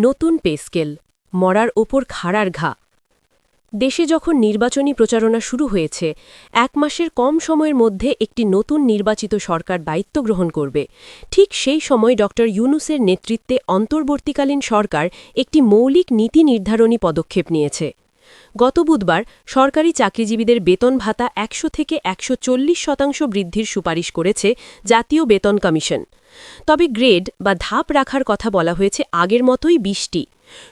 নতুন পেস্কেল মরার ওপর খাড়ার ঘা। দেশে যখন নির্বাচনী প্রচারণা শুরু হয়েছে, এক মাসের কম সময়ের মধ্যে একটি নতুন নির্বাচিত সরকার দায়িত্ব গ্রহণ করবে। ঠিক সেই সময় ড. ইউনুসের নেতৃত্বে অন্তর্বর্তীকালীন সরকার একটি মৌলিক নীতি নির্ধারণী পদক্ষেপ নিয়েছে। গত বুধবার সরকারি চাকরিজীবীদের বেতন ভাতা একশো থেকে একশো চল্লিশ শতাংশ বৃদ্ধির সুপারিশ করেছে জাতীয় বেতন কমিশন। তবে গ্রেড বা ধাপ রাখার কথা বলা হয়েছে আগের মতোই বিশটি।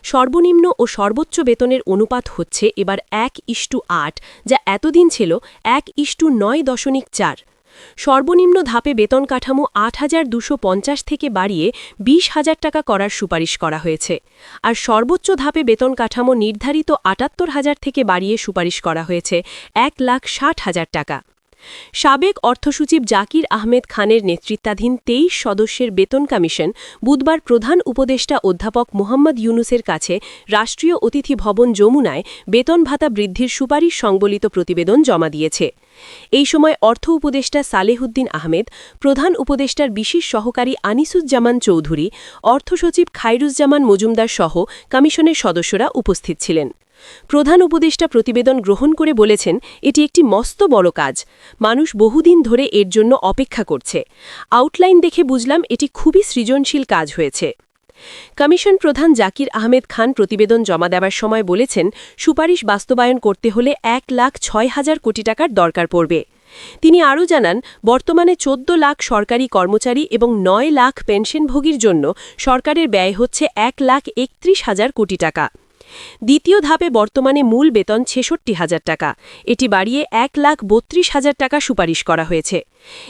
সর্বনিম্ন ও সর্বোচ্চ বেতনের অনুপাত হচ্ছে এবার এক ইস্টু আট, যা এতদিন ছিল এক ইস্টু নয় দশমিক চার। সর্বনিম্ন ধাপে বেতন কাঠামো আট থেকে বাড়িয়ে বিশ হাজার টাকা করার সুপারিশ করা হয়েছে। আর সর্বোচ্চ ধাপে বেতন কাঠামো নির্ধারিত আটাত্তর হাজার থেকে বাড়িয়ে সুপারিশ করা হয়েছে এক লাখ ষাট হাজার টাকা। সাবেক অর্থসচিব জাকির আহমেদ খানের নেতৃত্বাধীন তেইশ সদস্যের বেতন কমিশন বুধবার প্রধান উপদেষ্টা অধ্যাপক মোহাম্মদ ইউনুসের কাছে রাষ্ট্রীয় অতিথি ভবন যমুনায় বেতন ভাতা বৃদ্ধির সুপারিশ সংবলিত প্রতিবেদন জমা দিয়েছে। এই সময় অর্থ উপদেষ্টা সালেহুদ্দিন আহমেদ, প্রধান উপদেষ্টার বিশেষ সহকারী আনিসুজ্জামান চৌধুরী, অর্থসচিব খাইরুজ্জামান মজুমদার সহ কমিশনের সদস্যরা উপস্থিত ছিলেন। প্রধান উপদেষ্টা প্রতিবেদন গ্রহণ করে বলেছেন, এটি একটি মস্ত বড় কাজ। মানুষ বহুদিন ধরে এর জন্য অপেক্ষা করছে। আউটলাইন দেখে বুঝলাম এটি খুবই সৃজনশীল কাজ হয়েছে। কমিশন প্রধান জাকির আহমেদ খান প্রতিবেদন জমা দেওয়ার সময় বলেছেন, সুপারিশ বাস্তবায়ন করতে হলে এক লাখ ছয় হাজার কোটি টাকার দরকার পড়বে। তিনি আরও জানান, বর্তমানে চোদ্দ লাখ সরকারি কর্মচারী এবং নয় লাখ পেনশনভোগীর জন্য সরকারের ব্যয় হচ্ছে এক লাখ একত্রিশ হাজার কোটি টাকা। দ্বিতীয় ধাপে বর্তমানে মূল বেতন ছেষট্টি হাজার টাকা। এটি বাড়িয়ে এক লাখ বত্রিশ হাজার টাকা সুপারিশ করা হয়েছে।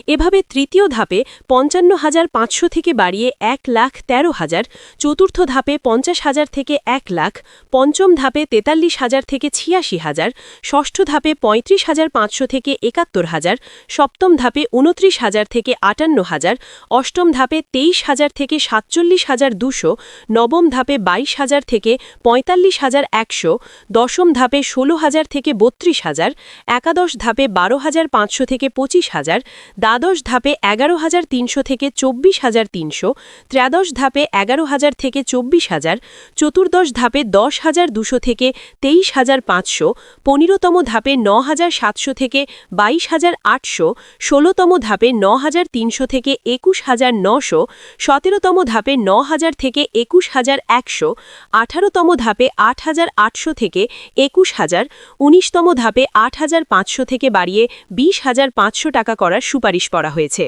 এভাবে তৃতীয় ধাপে পঞ্চান্ন হাজার পাঁচশো থেকে বাড়িয়ে এক লাখ তেরো হাজার, চতুর্থ ধাপে পঞ্চাশ হাজার থেকে এক লাখ, পঞ্চম ধাপে তেতাল্লিশ হাজার থেকে ছিয়াশি হাজার, ষষ্ঠ ধাপে পঁয়ত্রিশ হাজার পাঁচশো থেকে একাত্তর হাজার, সপ্তম ধাপে উনত্রিশ হাজার থেকে আটান্ন হাজার, অষ্টম ধাপে তেইশ হাজার থেকে সাতচল্লিশ হাজার দুশো, নবম ধাপে বাইশ হাজার থেকে পঁয়তাল্লিশ হাজার একশো, দশম ধাপে ষোলো হাজার থেকে বত্রিশ হাজার, একাদশ ধাপে বারো হাজার পাঁচশো থেকে পঁচিশ হাজার, দ্বাদশ ধাপে এগারো হাজার তিনশো থেকে চব্বিশ হাজার তিনশো, ত্র্যাদশ ধাপে এগারো হাজার থেকে চব্বিশ হাজার, চতুর্দশ ধাপে দশ হাজার দুশো থেকে তেইশ হাজার পাঁচশো, পনেরোতম ধাপে ন হাজার সাতশো থেকে বাইশ হাজার আটশো, ষোলোতম ধাপে ন হাজার তিনশো থেকে একুশ হাজার নশো, সতেরোতম ধাপে ন হাজার থেকে একুশ হাজার একশো, আঠারোতম ধাপে আট হাজার আটশো থেকে একুশ হাজার উনিশতম ধাপে আট হাজার পাঁচশো থেকে বাড়িয়ে বিশ হাজার পাঁচশো টাকা করার সুপারিশ করা হয়েছে।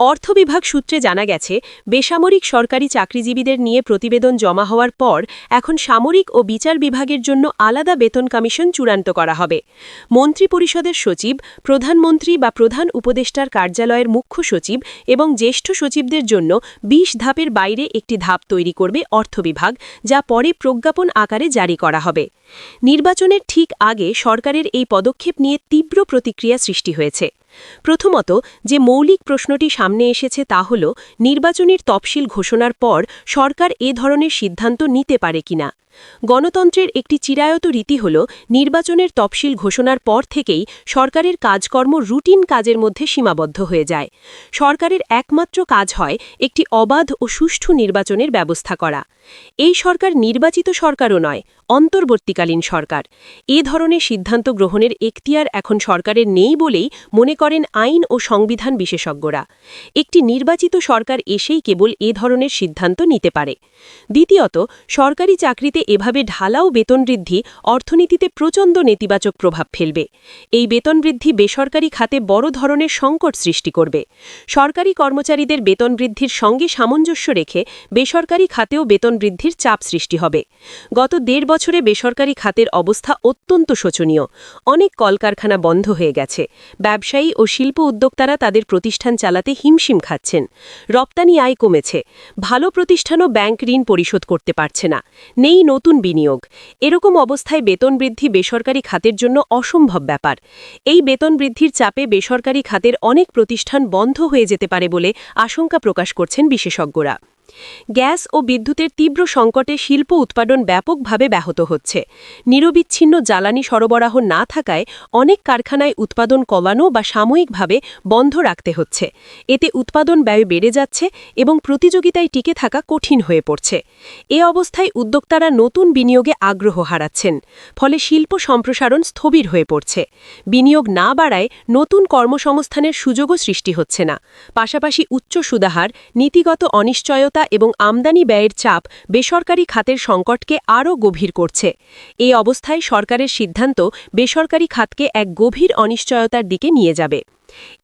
অর্থ বিভাগ সূত্রে জানা গেছে, বেসামরিক সরকারি চাকরিজীবীদের নিয়ে প্রতিবেদন জমা হওয়ার পর এখন সামরিক ও বিচার বিভাগের জন্য আলাদা বেতন কমিশন চূড়ান্ত করা হবে। মন্ত্রিপরিষদের সচিব, প্রধানমন্ত্রী বা প্রধান উপদেষ্টার কার্যালয়ের মুখ্য সচিব এবং জ্যেষ্ঠ সচিবদের জন্য ২০ ধাপের বাইরে একটি ধাপ তৈরি করবে অর্থ বিভাগ যা পরে প্রজ্ঞাপন আকারে জারি করা হবে। নির্বাচনের ঠিক আগে সরকারের এই পদক্ষেপ নিয়ে তীব্র প্রতিক্রিয়া সৃষ্টি হয়েছে। প্রথমত, যে মৌলিক প্রশ্নটি সামনে এসেছে তা হল, নির্বাচনের তফসিল ঘোষণার পর সরকার এ ধরনের সিদ্ধান্ত নিতে পারে কিনা। গণতন্ত্রের একটি চিরায়ত রীতি হল, নির্বাচনের তফসিল ঘোষণার পর থেকেই সরকারের কাজকর্ম রুটিন কাজের মধ্যে সীমাবদ্ধ হয়ে যায়। সরকারের একমাত্র কাজ হয় একটি অবাধ ও সুষ্ঠু নির্বাচনের ব্যবস্থা করা। এই সরকার নির্বাচিত সরকারও নয়, অন্তর্বর্তীকালীন সরকার। এ ধরনের সিদ্ধান্ত গ্রহণের এখতিয়ার এখন সরকারের নেই বলেই মনে করেন আইন ও সংবিধান বিশেষজ্ঞরা। একটি নির্বাচিত সরকার এসেই কেবল এ ধরনের সিদ্ধান্ত নিতে পারে। দ্বিতীয়ত, সরকারি চাকরিতে এভাবে ঢালাও বেতন বৃদ্ধি অর্থনীতিতে প্রচণ্ড নেতিবাচক প্রভাব ফেলবে। এই বেতন বৃদ্ধি বেসরকারি খাতে বড় ধরনের সংকট সৃষ্টি করবে। সরকারি কর্মচারীদের বেতন বৃদ্ধির সঙ্গে সামঞ্জস্য রেখে বেসরকারি খাতেও বেতন বৃদ্ধির চাপ সৃষ্টি হবে। গত দেড় বছরে বেসরকারি খাতের অবস্থা অত্যন্ত শোচনীয়। অনেক কলকারখানা বন্ধ হয়ে গেছে। ব্যবসায়ী ও শিল্প উদ্যোক্তারা তাদের প্রতিষ্ঠান চালাতে হিমশিম খাচ্ছেন। রপ্তানি আয় কমেছে। ভালো প্রতিষ্ঠানও ব্যাংক ঋণ পরিশোধ করতে পারছে না। নেই নতুন বিনিয়োগ। এরকম অবস্থায় বেতন বৃদ্ধি বেসরকারি খাতের জন্য অসম্ভব ব্যাপার। এই বেতন বৃদ্ধির চাপে বেসরকারি খাতের অনেক প্রতিষ্ঠান বন্ধ হয়ে যেতে পারে বলে আশঙ্কা প্রকাশ করছেন বিশেষজ্ঞরা। গ্যাস ও বিদ্যুতের তীব্র সংকটে শিল্প উৎপাদন ব্যাপকভাবে ব্যাহত হচ্ছে। নিরবিচ্ছিন্ন জ্বালানি সরবরাহ না থাকায় অনেক কারখানায় উৎপাদন কমানো বা সাময়িকভাবে বন্ধ রাখতে হচ্ছে। এতে উৎপাদন ব্যয় বেড়ে যাচ্ছে এবং প্রতিযোগিতায় টিকে থাকা কঠিন হয়ে পড়ছে। এ অবস্থায় উদ্যোক্তারা নতুন বিনিয়োগে আগ্রহ হারাচ্ছেন, ফলে শিল্প সম্প্রসারণ স্থবির হয়ে পড়ছে। বিনিয়োগ না বাড়ায় নতুন কর্মসংস্থানের সুযোগও সৃষ্টি হচ্ছে না। পাশাপাশি উচ্চ সুদাহার, নীতিগত অনিশ্চয়তা এবং আমদানি ব্যয়ের চাপ বেসরকারি খাতের সংকটকে আরও গভীর করছে। এই অবস্থায় সরকারের সিদ্ধান্ত বেসরকারি খাতকে এক গভীর অনিশ্চয়তার দিকে নিয়ে যাবে।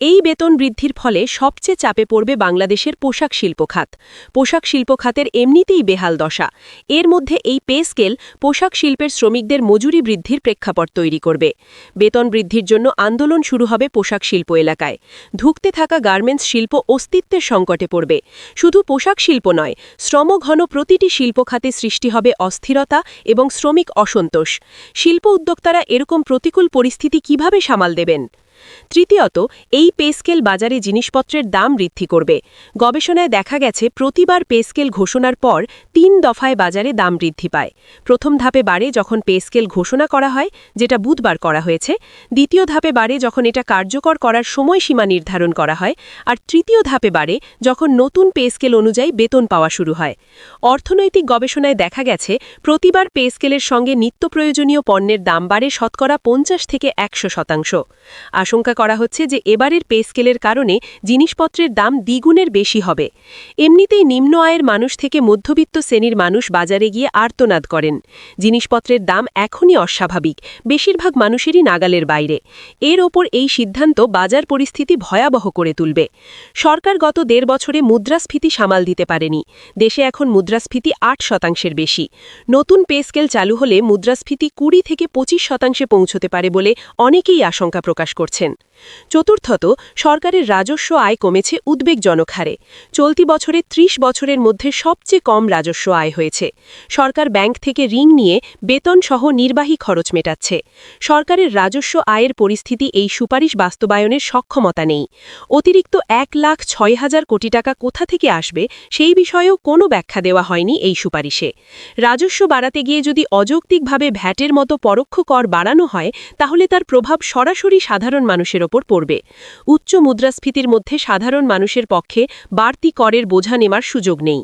এই বেতন বৃদ্ধির ফলে সবচেয়ে চাপে পড়বে বাংলাদেশের পোশাক শিল্প খাত। পোশাক শিল্প খাতের এমনিতেই বেহাল দশা। এর মধ্যে এই পে স্কেল পোশাক শিল্পের শ্রমিকদের মজুরি বৃদ্ধির প্রেক্ষাপট তৈরি করবে। বেতন বৃদ্ধির জন্য আন্দোলন শুরু হবে পোশাক শিল্প এলাকায়। ধুকতে থাকা গার্মেন্টস শিল্প অস্তিত্বের সংকটে পড়বে। শুধু পোশাক শিল্প নয় শ্রমঘন প্রতিটি শিল্প খাতে সৃষ্টি হবে অস্থিরতা এবং শ্রমিক অসন্তোষ। শিল্প উদ্যোক্তারা এরকম প্রতিকূল পরিস্থিতি কীভাবে সামাল দেবেন? তৃতীয়ত, এই পেস্কেল বাজারে জিনিসপত্রের দাম বৃদ্ধি করবে। গবেষণায় দেখা গেছে, প্রতিবার পেস্কেল ঘোষণার পর তিন দফায় বাজারে দাম বৃদ্ধি পায়। প্রথম ধাপে বাড়ে যখন পেস্কেল ঘোষণা করা হয়, যেটা বুধবার করা হয়েছে। দ্বিতীয় ধাপে বাড়ে যখন এটা কার্যকর করার সময়সীমা নির্ধারণ করা হয়। আর তৃতীয় ধাপে বাড়ে যখন নতুন পেস্কেল অনুযায়ী বেতন পাওয়া শুরু হয়। অর্থনৈতিক গবেষণায় দেখা গেছে, প্রতিবার পেস্কেলের সঙ্গে নিত্য প্রয়োজনীয় পণ্যের দাম বাড়ে শতকরা পঞ্চাশ থেকে একশো শতাংশ। আশঙ্কা করা হচ্ছে যে এবারের পে স্কেলের কারণে জিনিসপত্রের দাম দ্বিগুণের বেশি হবে। এমনিতেই নিম্ন আয়ের মানুষ থেকে মধ্যবিত্ত শ্রেণির মানুষ বাজারে গিয়ে আর্তনাদ করেন। জিনিসপত্রের দাম এখনই অস্বাভাবিক, বেশিরভাগ মানুষেরই নাগালের বাইরে। এর ওপর এই সিদ্ধান্ত বাজার পরিস্থিতি ভয়াবহ করে তুলবে। সরকার গত দেড় বছরে মুদ্রাস্ফীতি সামাল দিতে পারেনি। দেশে এখন মুদ্রাস্ফীতি আট শতাংশের বেশি। নতুন পে স্কেল চালু হলে মুদ্রাস্ফীতি কুড়ি থেকে পঁচিশ শতাংশে পৌঁছতে পারে বলে অনেকেই আশঙ্কা প্রকাশ করছেন চতুর্থত, সরকারের রাজস্ব আয় কমেছে উদ্বেগজনক হারে। চলতি বছরে ৩০ বছরের মধ্যে সবচেয়ে কম রাজস্ব আয় হয়েছে। সরকার ব্যাংক থেকে ঋণ নিয়ে বেতন সহ নির্বাহী খরচ মেটাচ্ছে। সরকারের রাজস্ব আয়ের পরিস্থিতি এই সুপারিশ বাস্তবায়নের সক্ষমতা নেই। অতিরিক্ত এক লাখ ছয় হাজার কোটি টাকা কোথা থেকে আসবে সেই বিষয়েও কোনো ব্যাখ্যা দেওয়া হয়নি এই সুপারিশে। রাজস্ব বাড়াতে গিয়ে যদি অযৌক্তিকভাবে ভ্যাটের মতো পরোক্ষ কর বাড়ানো হয়, তাহলে তার প্রভাব সরাসরি সাধারণ মানুষের ওপর পড়বে। উচ্চ মুদ্রাস্ফীতির মধ্যে সাধারণ মানুষের পক্ষে বাড়তি করের বোঝা নেওয়ার সুযোগ নেই।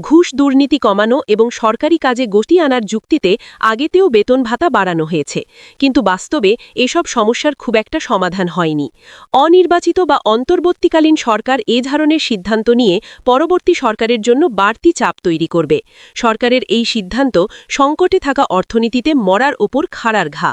ঘুষ দুর্নীতি কমানো এবং সরকারি কাজে গতি আনার যুক্তিতে আগেতেও বেতন ভাতা বাড়ানো হয়েছে। কিন্তু বাস্তবে এসব সমস্যার খুব একটা সমাধান হয়নি। অনির্বাচিত বা অন্তর্বর্তীকালীন সরকার এ ধরনের সিদ্ধান্ত নিয়ে পরবর্তী সরকারের জন্য বাড়তি চাপ তৈরি করবে। সরকারের এই সিদ্ধান্ত সংকটে থাকা অর্থনীতিতে মরার ওপর খাড়ার ঘা।